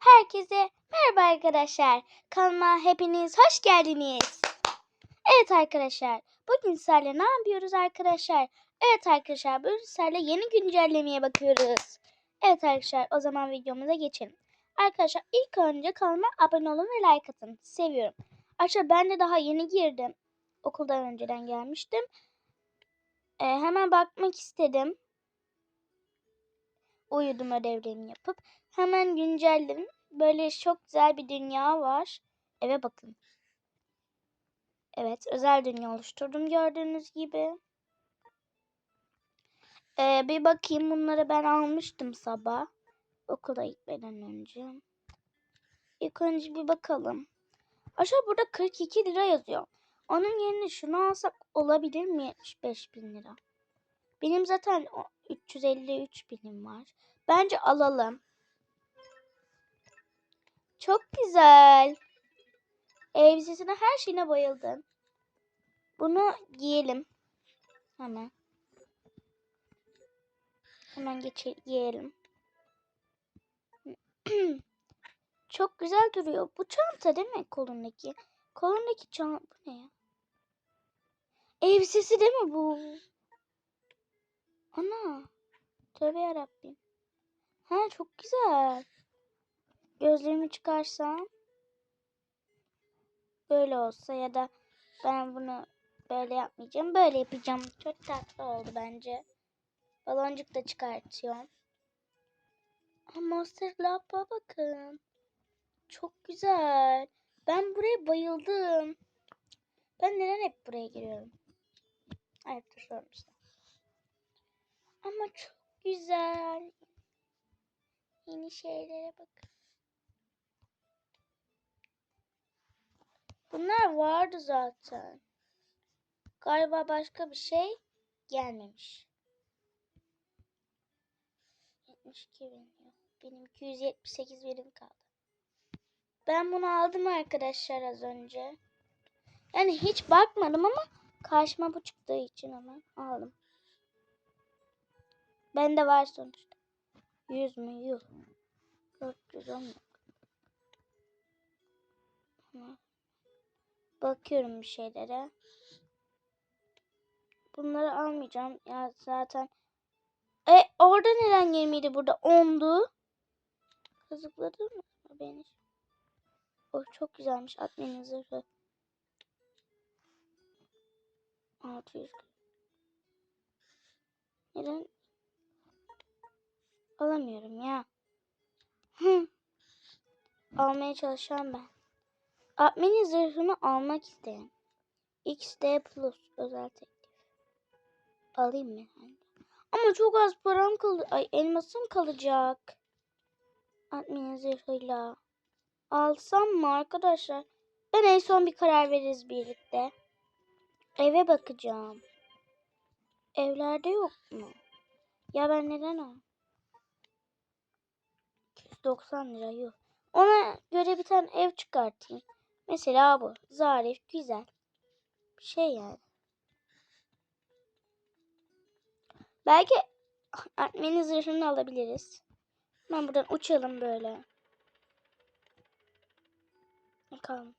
Herkese merhaba arkadaşlar. Kanalıma hepiniz hoş geldiniz. Evet arkadaşlar. Bugün sizlerle ne yapıyoruz arkadaşlar? Evet arkadaşlar bugün sizlerle yeni güncellemeye bakıyoruz. Evet arkadaşlar o zaman videomuza geçelim. Arkadaşlar ilk önce kanalıma abone olun ve like atın. Seviyorum. Arkadaşlar ben de daha yeni girdim. Okuldan önceden gelmiştim. Ee, hemen bakmak istedim. Uyudum ödevlerimi yapıp. Hemen güncelledim. Böyle çok güzel bir dünya var. Eve bakın. Evet, özel dünya oluşturdum gördüğünüz gibi. Ee, bir bakayım bunları ben almıştım sabah. Okula gitmeden önce. İlk önce bir bakalım. Aşağı burada 42 lira yazıyor. Onun yerine şunu alsak olabilir mi 75 bin lira? Benim zaten 353 binim var. Bence alalım. Çok güzel. Elbisesine her şeyine bayıldım. Bunu giyelim. Hemen. Hemen geçe giyelim. Çok güzel duruyor. Bu çanta değil mi kolundaki? Kolundaki çanta bu ne ya? Elbisesi değil mi bu? Ana. Tövbe yarabbim. Ha çok güzel. Gözlerimi çıkarsam böyle olsa ya da ben bunu böyle yapmayacağım. Böyle yapacağım. Çok tatlı oldu bence. Baloncuk da çıkartıyorum. Aa, Monster Lab'a bakın. Çok güzel. Ben buraya bayıldım. Ben neden hep buraya giriyorum? Dur sormuştum. Ama çok güzel. Yeni şeylere bakın. Bunlar vardı zaten. Galiba başka bir şey gelmemiş. 72 bin. Benim 278 birim kaldı. Ben bunu aldım arkadaşlar az önce. Yani hiç bakmadım ama karşıma bu çıktığı için hemen aldım. Bende var sonuçta. 100 mü? Yuh. 410 yok. Ama Bakıyorum bir şeylere. Bunları almayacağım. Ya zaten. E orada neden 20'ydi burada 10'du? Kazıkladı mı beni? Oh çok güzelmiş admin zırhı. 600. Neden? Alamıyorum ya. Hı. Almaya çalışacağım ben. Admin zırhını almak isteyen. XD Plus özel teklif. Alayım mı? Ama çok az param kaldı. Ay elmasım kalacak. Admin zırhıyla. Alsam mı arkadaşlar? Ben en son bir karar veririz birlikte. Eve bakacağım. Evlerde yok mu? Ya ben neden al? 290 lira yok. Ona göre bir tane ev çıkartayım. Mesela bu. Zarif, güzel. Bir şey yani. Belki admin zırhını alabiliriz. Ben buradan uçalım böyle. Bakalım.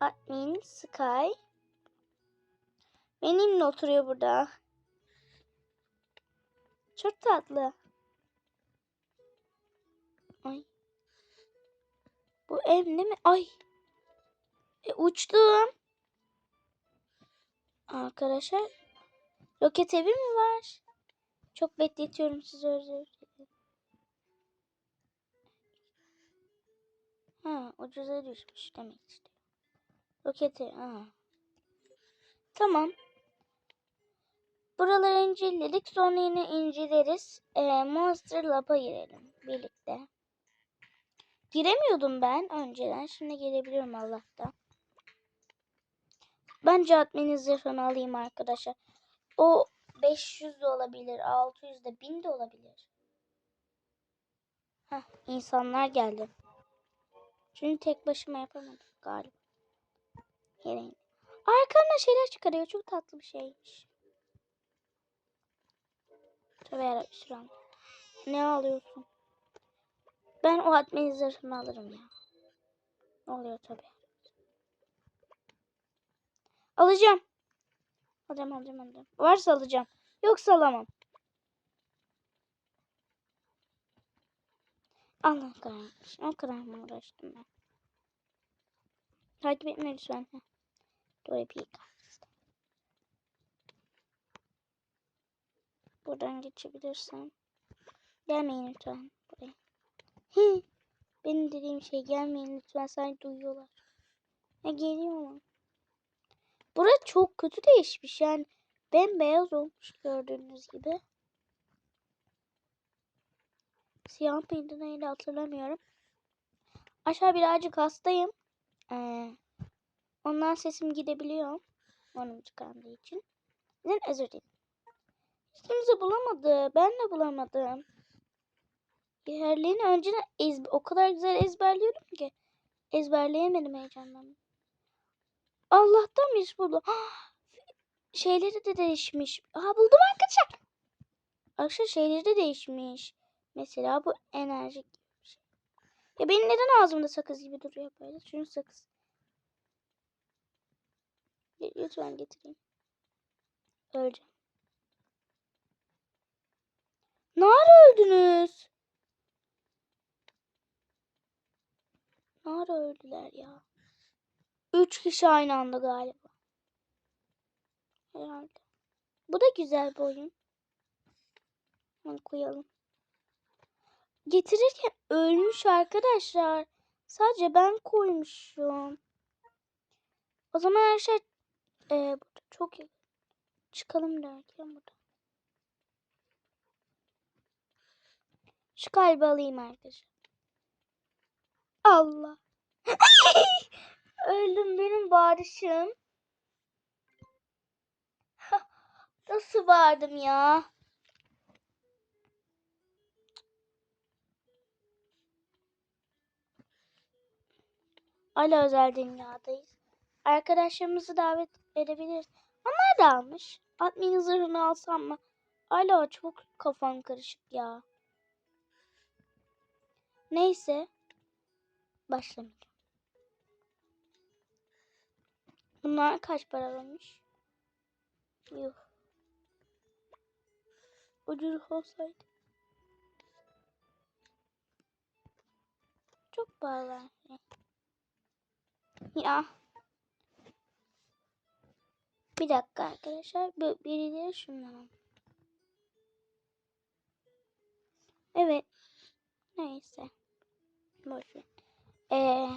Admin Sky. Benimle oturuyor burada. Çok tatlı. Ay. Bu ev ne mi? Ay. E, uçtum. Arkadaşlar. Roket evi mi var? Çok bekletiyorum sizi özür dilerim. Ha ucuza düşmüş demek istiyor. Roket evi. Ha. Tamam. Buraları inceledik. Sonra yine inceleriz. Ee, Monster Lab'a girelim birlikte. Giremiyordum ben önceden. Şimdi girebiliyorum Allah'tan. Bence admin zırhını alayım arkadaşlar. O 500 de olabilir, 600 de, 1000 de olabilir. Heh, insanlar geldi. Çünkü tek başıma yapamadım galiba. Yere Arkamda şeyler çıkarıyor. Çok tatlı bir şeymiş. Tövbe yarabbim. Ne alıyorsun? Ben o admin zırhını alırım ya. Oluyor tabii. Alacağım. Alacağım alacağım alacağım. Varsa alacağım. Yoksa alamam. Allah kahretsin. O kadar mı uğraştım ben? Takip etme lütfen. Doğru bir. Buradan geçebilirsen. Gelmeyin lütfen. Benim dediğim şey gelmeyin lütfen. Sen duyuyorlar. Ya geliyor mu? Bura çok kötü değişmiş yani. Bembeyaz olmuş gördüğünüz gibi. Siyah mıydı neydi hatırlamıyorum. Aşağı birazcık hastayım. Ee, ondan sesim gidebiliyor. Onun tıkandığı için. Neden özür dilerim. Hiç kimse bulamadı. Ben de bulamadım. Yerlerini önceden ezbe o kadar güzel ezberliyorum ki. Ezberleyemedim heyecandan. Allah'tan biz buldum. Şeyleri de değişmiş. Aha buldum arkadaşlar. Arkadaşlar şeyleri de değişmiş. Mesela bu bir şey. Ya benim neden ağzımda sakız gibi duruyor böyle? Çünkü sakız. Lütfen getireyim. Öleceğim. Ne ara öldünüz? Ne ara öldüler ya? Üç kişi aynı anda galiba. Herhalde. Bu da güzel bir oyun. Hemen koyalım. Getirirken ölmüş arkadaşlar. Sadece ben koymuşum. O zaman her şey e, burada çok iyi. Çıkalım derken burada. Şu kalbi alayım arkadaşlar. Allah. Öldüm benim bağırışım. Nasıl bağırdım ya? Hala özel dünyadayız. Arkadaşlarımızı davet edebiliriz. Onlar da almış. Admin zırhını alsam mı? Hala çok kafam karışık ya. Neyse. Başlamayacağım. Bunlar kaç para vermiş? Yuh. Ucuz olsaydı. Çok pahalı. Ya. Bir dakika arkadaşlar. Birileri şundan. Evet. Neyse. Boş ver. Ee,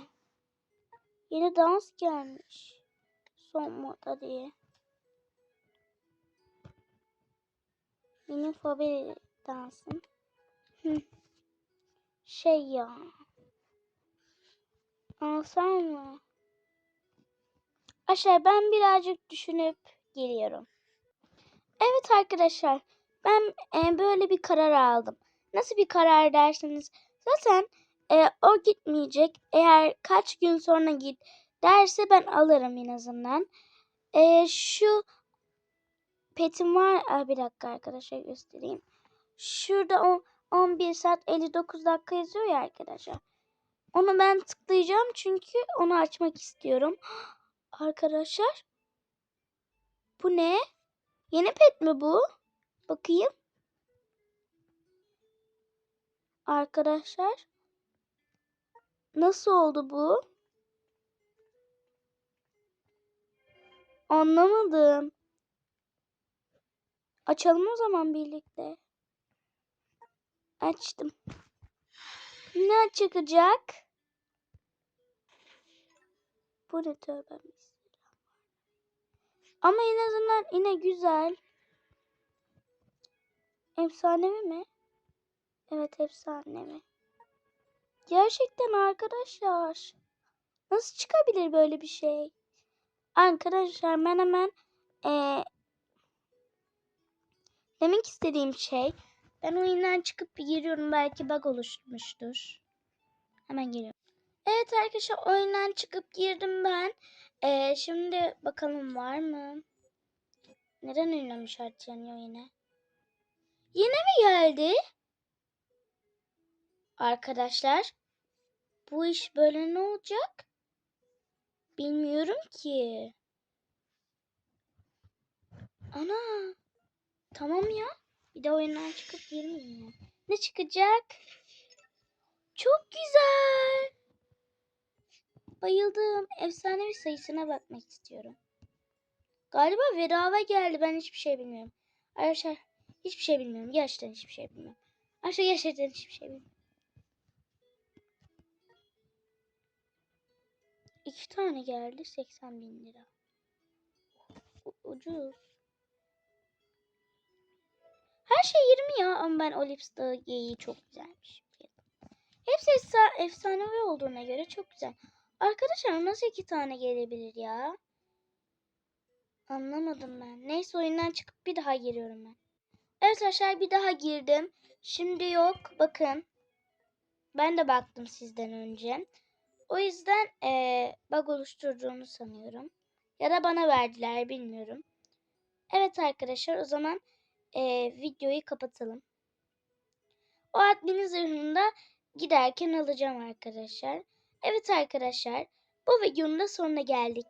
yeni dans gelmiş. Son moda diye. Benim favori dansım. Şey ya. Alsam mı? Aşağı ben birazcık düşünüp geliyorum. Evet arkadaşlar. Ben e, böyle bir karar aldım. Nasıl bir karar derseniz. Zaten e, o gitmeyecek. Eğer kaç gün sonra git derse ben alırım en azından. E, şu petim var. Aa, bir dakika arkadaşlar göstereyim. Şurada o 11 saat 59 dakika yazıyor ya arkadaşlar. Onu ben tıklayacağım çünkü onu açmak istiyorum. Arkadaşlar. Bu ne? Yeni pet mi bu? Bakayım. Arkadaşlar. Nasıl oldu bu? Anlamadım. Açalım o zaman birlikte. Açtım. Ne çıkacak? Bu ne tövbe Ama en azından yine güzel. Efsanevi mi? Evet efsanevi. Gerçekten arkadaşlar. Nasıl çıkabilir böyle bir şey? Arkadaşlar ben hemen ee, demek istediğim şey ben oyundan çıkıp giriyorum belki bug oluşmuştur. Hemen geliyorum. Evet arkadaşlar oyundan çıkıp girdim ben. Ee, şimdi bakalım var mı? Neden ünlem işareti yanıyor yine? Yine mi geldi? Arkadaşlar bu iş böyle ne olacak? Bilmiyorum ki. Ana. Tamam ya. Bir de oyundan çıkıp girmeyeyim ya. Ne çıkacak? Çok güzel. Bayıldım. Efsanevi sayısına bakmak istiyorum. Galiba bedava geldi. Ben hiçbir şey bilmiyorum. Arkadaşlar hiçbir şey bilmiyorum. Gerçekten hiçbir şey bilmiyorum. Arkadaşlar gerçekten hiçbir şey bilmiyorum. İki tane geldi. 80 bin lira. U- ucuz. Her şey 20 ya ama ben Olips Dağı geyiği çok güzelmiş. Hepsi efsa- efsanevi olduğuna göre çok güzel. Arkadaşlar nasıl iki tane gelebilir ya? Anlamadım ben. Neyse oyundan çıkıp bir daha giriyorum ben. Evet arkadaşlar bir daha girdim. Şimdi yok. Bakın. Ben de baktım sizden önce. O yüzden eee bug oluşturduğunu sanıyorum. Ya da bana verdiler bilmiyorum. Evet arkadaşlar o zaman eee, videoyu kapatalım. O admin zırhını giderken alacağım arkadaşlar. Evet arkadaşlar bu videonun da sonuna geldik.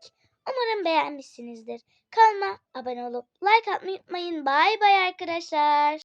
Umarım beğenmişsinizdir. Kanalıma abone olup like atmayı unutmayın. Bay bay arkadaşlar.